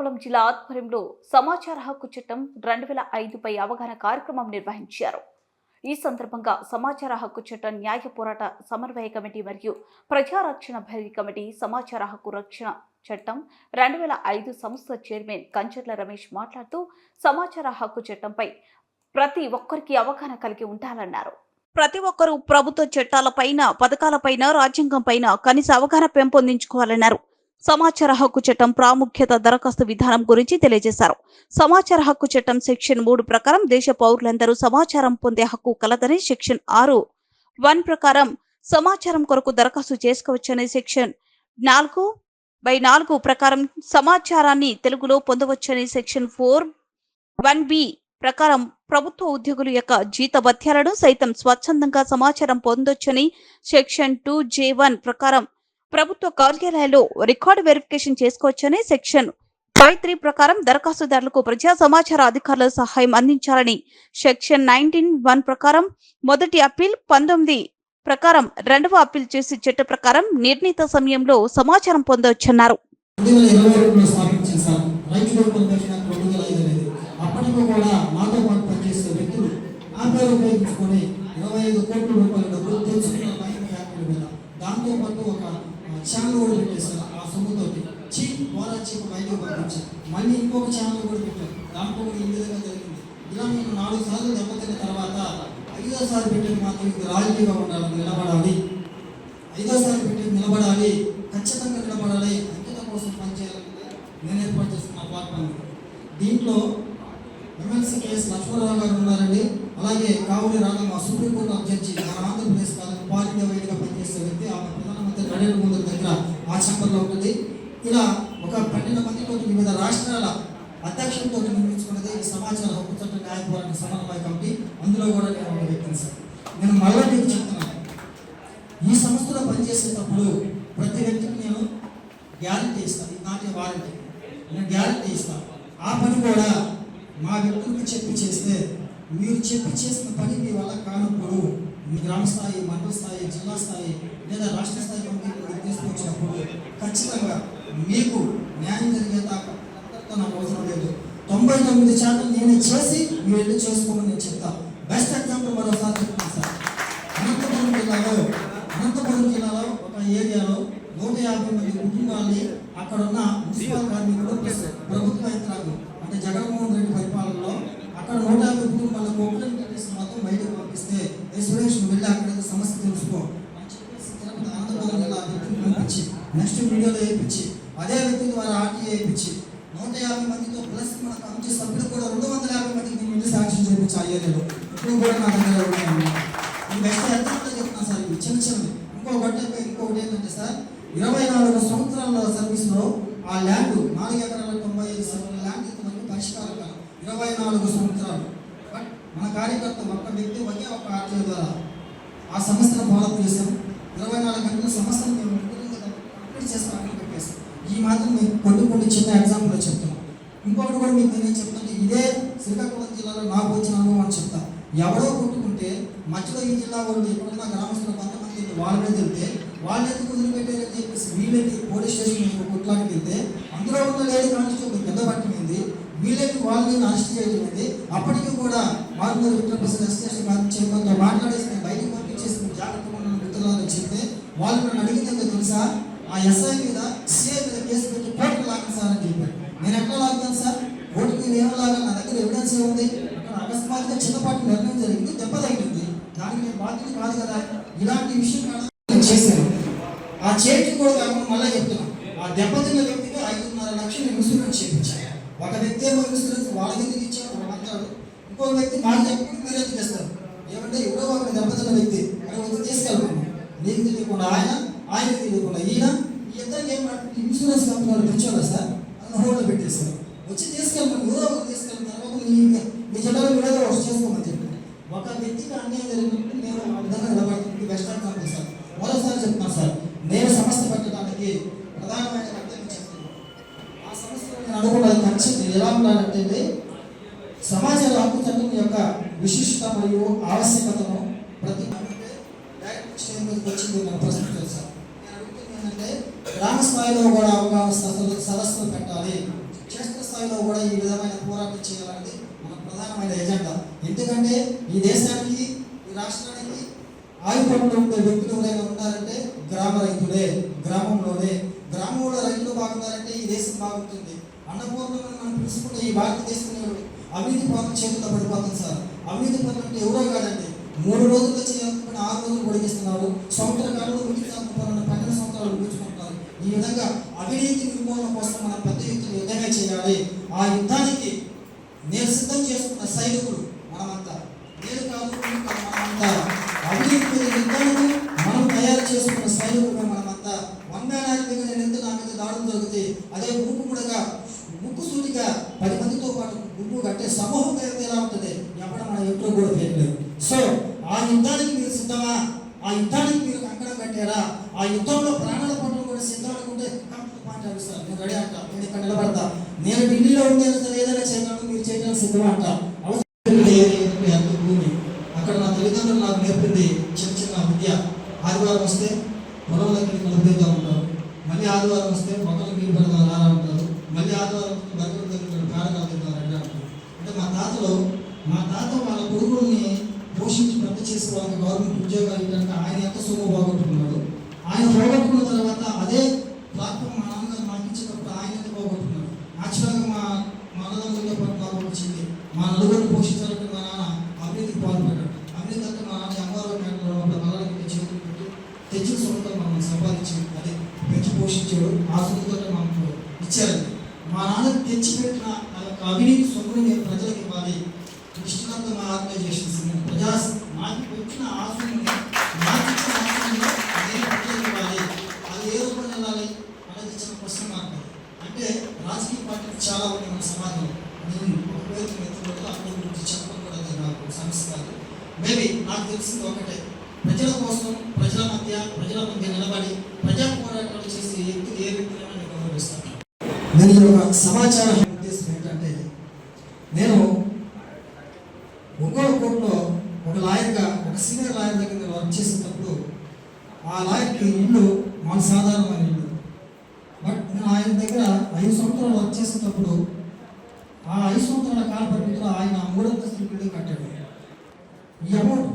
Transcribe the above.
శ్రీకాకుళం జిల్లా ఆధ్వర్యంలో సమాచార హక్కు చట్టం రెండు వేల ఐదుపై అవగాహన కార్యక్రమం నిర్వహించారు. ఈ సందర్భంగా సమాచార హక్కు చట్టం న్యాయ పోరాట సమన్వయ కమిటీ మరియు ప్రజారక్షణ భరి కమిటీ సమాచార హక్కు రక్షణ చట్టం రెండు వేల ఐదు సంస్థ చైర్మన్ కంచర్ల రమేష్ మాట్లాడుతూ సమాచార హక్కు చట్టంపై ప్రతి ఒక్కరికి అవగాహన కలిగి ఉండాలన్నారు. ప్రతి ఒక్కరూ ప్రభుత్వ చట్టాలపైన పథకాలపైన రాజ్యాంగంపైన కనీస అవగాహన పెంపొందించుకోవాలన్నారు. సమాచార హక్కు చట్టం ప్రాముఖ్యత దరఖాస్తు విధానం గురించి తెలియజేశారు. సమాచార హక్కు చట్టం సెక్షన్ మూడు ప్రకారం దేశ పౌరులందరూ సమాచారం పొందే హక్కు కలదని సెక్షన్ ఆరు వన్ ప్రకారం సమాచారం కొరకు దరఖాస్తు చేసుకోవచ్చని సెక్షన్ నాలుగు బై నాలుగు ప్రకారం సమాచారాన్ని తెలుగులో పొందవచ్చని సెక్షన్ ఫోర్ వన్ బి ప్రకారం ప్రభుత్వ ఉద్యోగుల యొక్క జీతభత్యాలను సైతం స్వచ్ఛందంగా సమాచారం పొందొచ్చని సెక్షన్ టూ జే వన్ ప్రకారం ప్రభుత్వ కార్యాలయాల్లో రికార్డు వెరిఫికేషన్ చేసుకోవచ్చని సెక్షన్ ఫైవ్ త్రీ ప్రకారం దరఖాస్తుదారులకు ప్రజా సమాచార అధికారుల సహాయం అందించాలని సెక్షన్ నైన్టీన్ వన్ ప్రకారం మొదటి అప్పీల్ పంతొమ్మిది ప్రకారం రెండవ అప్పీల్ చేసి చట్ట ప్రకారం నిర్ణీత సమయంలో సమాచారం పొందవచ్చన్నారు. దాంతో పాటు ఒక ఛానల్ కూడా పెట్టేస్తారు ఆ సొమ్ముతో చీ బోరా చీపు బయటకు పంపించారు. మళ్ళీ ఇంకొక ఛానల్ కూడా పెట్టారు. దాంట్లో కూడా ఈ విధంగా జరిగింది. ఇలా నేను నాలుగు సార్లు దెబ్బతిన్న తర్వాత ఐదోసారి పెట్టింది మాత్రం ఇది రాజకీయంగా ఉండాలి నిలబడాలి. ఐదోసారి పెట్టింది నిలబడాలి ఖచ్చితంగా నిలబడాలి. అంకిత కోసం పనిచేయాలని నేను ఏర్పాటు చేస్తున్న ప్లాట్ఫామ్ దీంట్లో ఎమ్మెల్సీ కేఎస్ లక్ష్మణరావు గారు ఉన్నారండి. అలాగే కావులి రాగమ్మ సుప్రీంకోర్టు జడ్జి మన ఆంధ్రప్రదేశ్ కాలం పాలిట వైద్యుగా పనిచేసే వ్యక్తి ఆమె ప్రధానమంత్రి నరేంద్ర మోదీ దగ్గర ఆ ఛాంబర్లో ఉంటుంది. ఇలా ఒక పన్నెండు మందితో వివిధ రాష్ట్రాల అధ్యక్షులతో నిర్మించుకున్నది ఈ సమాచార హక్కు చట్ట న్యాయ పోరాట సమన్వయ కమిటీ. అందులో కూడా నేను ఒక వ్యక్తిని సార్. నేను మళ్ళీ మీకు చెప్తున్నాను. ఈ సంస్థలో పనిచేసేటప్పుడు ప్రతి వ్యక్తికి నేను గ్యారంటీ ఇస్తాను. నాటి వారంటీ. నేను గ్యారంటీ ఇస్తాను. ఆ పని కూడా మా వ్యక్తులకు చెప్పి చేస్తే మీరు చెప్పి చేసిన పని మీ వల్ల కానప్పుడు గ్రామ స్థాయి మండల స్థాయి జిల్లా స్థాయి లేదా రాష్ట్ర స్థాయి కమిటీకి తీసుకొచ్చినప్పుడు ఖచ్చితంగా మీకు న్యాయం జరిగేదాకా అందరితో నాకు అవసరం లేదు. తొంభై తొమ్మిది శాతం నేనే చేసి మీరు వెళ్ళి చేసుకోమని నేను చెప్తాను బెస్ట్ ఎగ్జాంపుల్ మరోసారి చెప్తాను సార్. అనంతపురం జిల్లాలో అనంతపురం జిల్లాలో ఒక ఏరియాలో నూట యాభై మంది కుటుంబాలని అక్కడ ఉన్న మున్సిపల్ కార్మికులు ప్రభుత్వ యంత్రాంగం అంటే జగన్మోహన్ రెడ్డి పరిపాలనలో అక్కడ నూట యాభై కుటుంబాలకు ఓపెన్ కట్టేసి మొత్తం బయటకు పంపిస్తే "ఏ సురేష్ నువ్వు వెళ్ళి అక్కడ సమస్య తెలుసుకో అని చెప్పేసి తిరుపతి అనంతపురం జిల్లా ఆ వ్యక్తిని పంపించి నెక్స్ట్ వీడియోలో వేయించి అదే వ్యక్తి ద్వారా ఆర్టీ వేయించి నూట యాభై మందితో ప్లస్ మన కమిటీ సభ్యులు కూడా రెండు వందల యాభై మందికి దీని నుండి సాక్ష్యం చేయించి ఆ ఇప్పుడు కూడా నా దగ్గర ఉన్నాయి ఈ బెస్ట్ ఎగ్జాంపుల్ చెప్తున్నా సార్ ఇవి చిన్న చిన్నవి. ఇంకొకటి అయిపోయి ఇంకొకటి ఏంటంటే సార్ ఇరవై నాలుగు సంవత్సరాల సర్వీస్లో ఆ ల్యాండ్ నాలుగు ఎకరాల తొంభై ఐదు సెంట్ల ల్యాండ్ ఇంతవరకు పరిష్కారం కాదు ఇరవై నాలుగు సంవత్సరాలు. బట్ మన కార్యకర్త ఒక్క వ్యక్తి ఒకే ఒక ఆర్టీఓ ద్వారా ఆ సంస్థను ఫాలో చేశాం. ఇరవై నాలుగు గంటల సంస్థను మేము కంప్లీట్ చేస్తాం అక్కడ పెట్టేస్తాం. ఈ మాత్రం మీకు కొన్ని కొన్ని చిన్న ఎగ్జాంపుల్ చెప్తాం. ఇంకొకటి కూడా మీకు నేను చెప్తాను. ఇదే శ్రీకాకుళం జిల్లాలో నాకు వచ్చిన అనుభవం అని చెప్తా. ఎవరో కొట్టుకుంటే మధ్యలో ఈ జిల్లా వాళ్ళు ఎక్కడున్న గ్రామస్తులు కొంతమంది వాళ్ళ మీద వెళ్తే వాళ్ళు ఎందుకు వదిలిపెట్టారని చెప్పేసి వీళ్ళకి పోలీస్ స్టేషన్ కుట్లాకి వెళ్తే అందులో ఉన్న లేడీ కానిస్టేబుల్ కింద పట్టింది. వీళ్ళకి వాళ్ళని అరెస్ట్ చేయడం అప్పటికి కూడా మార్గూరు విక్రమప్రసాద్ ఎస్టేషన్ గారి మాట్లాడేసి నేను బయటకు పంపించేసి జాగ్రత్తగా ఉన్న మిత్రులని చెప్తే వాళ్ళు నన్ను అడిగిందో తెలుసా? ఆ ఎస్ఐ మీద సిఐ మీద కేసు పెట్టి కోర్టు లాగాను సార్ అని చెప్పాడు నేను ఎట్లా లాగాను సార్? కోర్టుకి నేను ఏమో లాగాను నా దగ్గర ఎవిడెన్స్ ఏముంది అక్కడ అకస్మాత్తుగా చిన్నపాటి నిర్ణయం జరిగింది దెబ్బ తగిలింది. దానికి నేను బాధ్యత కాదు కదా. ఇలాంటి విషయం ఆ చేతికి కూడా కాకుండా మళ్ళీ చెప్తున్నాను ఆ దెబ్బతిన్న వ్యక్తికి ఐదున్నర లక్షలు ఇన్సూరెన్స్ చేయించాను ఒక వ్యక్తి ఏమో ఇన్సూరెన్స్ వాళ్ళకి ఎందుకు ఇచ్చాడు వాడు అంటాడు. ఇంకో వ్యక్తి మాకు చెప్పకుండా మీరు ఎందుకు చేస్తారు? ఏమంటే ఎవరో ఒక దెబ్బతిన్న వ్యక్తి. అని వచ్చి తీసుకెళ్ళమని. నీకు తెలియకుండా ఆయన ఆయన తెలియకుండా ఈయన ఈ ఇద్దరికి ఏమంటే ఇన్సూరెన్స్ కంపెనీ వాళ్ళు పిచ్చోదా సార్? అని హోల్డ్లో పెట్టేస్తారు వచ్చి తీసుకెళ్ళమని. ఎవరో ఒకరు తీసుకెళ్ళిన తర్వాత మీ మీ జిల్లాలో మీరు వచ్చి చేసుకోమని చెప్పి. ఒక వ్యక్తికి అన్యాయం జరిగినప్పుడు నేను ఆ విధంగా నిలబడుతుంది బెస్ట్ ఆఫ్ ఎగ్జాంపుల్ సార్. మరోసారి చెప్తున్నాను సార్. నేను సమస్య పెట్టడానికి ప్రధానమైన కర్తవ్యం చెప్తున్నాను ఆ సమస్యలో నేను అనుకున్నది ఖచ్చితంగా ఎలా ఉండాలంటే సమాజ హక్కు చట్టం యొక్క విశిష్టత మరియు ఆవశ్యకతను ప్రతి వచ్చింది నా ప్రశ్న తెలుసా? నేను అడుగుతుంది ఏంటంటే గ్రామ స్థాయిలో కూడా అవగాహన సదస్సులు పెట్టాలి. క్షేత్ర స్థాయిలో కూడా ఈ విధమైన పోరాటం చేయాలనేది మన ప్రధానమైన ఎజెండా. ఎందుకంటే ఈ దేశానికి ఈ రాష్ట్రానికి ఆయుపడుతూ ఉండే వ్యక్తులు ఎవరైనా ఉన్నారంటే గ్రామ రైతులే గ్రామంలోనే. గ్రామంలో రైతులు బాగున్నారంటే ఈ దేశం బాగుంటుంది. అన్నపూర్ణమని మనం పిలుచుకుంటే ఈ భారతదేశంలో అవినీతి పాత్ర చేతుల్లో పడిపోతుంది సార్. అవినీతి పాత్ర అంటే ఎవరో కాదండి. మూడు రోజుల్లో చేయాలనుకున్న ఆరు రోజులు పొడిగిస్తున్నారు. సంవత్సర కాలంలో ముగించాలనుకున్న పన్నెండు సంవత్సరాలు ముగించుకుంటారు ఈ విధంగా అవినీతి నిర్మూలన కోసం మనం పెద్ద యుద్ధం యుద్ధంగా చేయాలి. ఆ యుద్ధానికి నేను సిద్ధం చేసుకున్న సైనికుడు మనమంతా. నేను కాదు మనమంతా. అవినీతి యుద్ధానికి మనం తయారు చేసుకున్న సైనికులు మనమంతా వన్ మ్యాన్ ఆర్మీ మీద నేను ఎంత నా అదే దాడులు కూడా అదే ముక్కు సూటిగా పది మందితో పాటు గుంపు కట్టే సమూహం కలిగితే ఎలా ఉంటుంది? ఎప్పుడు మన ఎప్పుడు కూడా పేర్లేదు సో ఆ యుద్ధానికి మీరు సిద్ధమా? ఆ యుద్ధానికి మీరు కంకణం కట్టారా? ఆ యుద్ధంలో ప్రాణాల పట్ల కూడా సిద్ధం అనుకుంటే కంప్లీట్ నేను రెడీ అంట. నేను ఇక్కడ నిలబడతా. నేను ఢిల్లీలో ఉండేది ఏదైనా చేయగలను మీరు చేయడానికి సిద్ధమా అంట. అవసరం భూమి అక్కడ నా తల్లిదండ్రులు నాకు నేర్పింది చిన్న చిన్న విద్య. ఆదివారం వస్తే పొలంలోకి కలిపేద్దా ఉంటారు. మళ్ళీ ఆదివారం వస్తే మొక్కలు నీళ్ళు పెడదాం రారా ఉంటారు మళ్ళీ ఆదివారం వస్తే బర్రెల దగ్గర పేడగా తింటారు రెడ్డి అంటారు. అంటే మా తాతలో మా తాత వాళ్ళ గురువుల్ని పోషించి పెద్ద చేసి వాళ్ళకి గవర్నమెంట్ ఉద్యోగాలు ఇవ్వడానికి ఆయన ఎంత సొమ్ము పోగొట్టుకున్నాడు ఆయన పోగొట్టుకున్న తర్వాత అదే ప్లాట్ఫామ్ మా నాన్నగారు మాకు ఇచ్చేటప్పుడు ఆయన ఎంత పోగొట్టుకున్నాడు. యాక్చువల్గా మా మా అన్నదమ్ములతో పాటు నాకు వచ్చింది. మా నలుగురిని పోషించాలంటే నాన్న తెచ్చి యొక్క అవినీతి సొమ్ముని నేను ప్రజలకు ఇవ్వాలి. కృష్ణకాంత మా ఆర్గనైజేషన్స్ నేను ప్రజా నాకు వచ్చిన ఆ సొమ్ముని నాకు ఇచ్చిన ఆ నేను ప్రజలకు ఇవ్వాలి. అది ఏ రూపంలో వెళ్ళాలి అనేది ఇచ్చిన ప్రశ్న మార్క్ అంటే రాజకీయ పార్టీలు చాలా ఉన్నాయి మన సమాజంలో. నేను ఒక పేరు ఎత్తుకోవద్దు ఆ గురించి చెప్పడం కూడా అది నాకు సమస్య కాదు మేబీ నాకు తెలిసింది ఒకటే. ప్రజల కోసం ప్రజల మధ్య ప్రజల మధ్య నిలబడి ప్రజా పోరాటాలు చేసే వ్యక్తి ఏ వ్యక్తులైనా నేను గౌరవిస్తాను. నేను ఈ యొక్క ఉద్దేశం ఏంటంటే నేను ఒంగోలు కోర్టులో ఒక లాయర్గా ఒక సీనియర్ లాయర్ దగ్గర నేను వర్క్ చేసేటప్పుడు ఆ లాయర్కి ఇల్లు మన సాధారణమైన ఇల్లు. బట్ నేను ఆయన దగ్గర ఐదు సంవత్సరాలు వర్క్ చేసేటప్పుడు ఆ ఐదు సంవత్సరాల కాల పరిమితిలో ఆయన మూడంతస్తుల బిల్డింగ్ కట్టాడు. ఈ అమౌంట్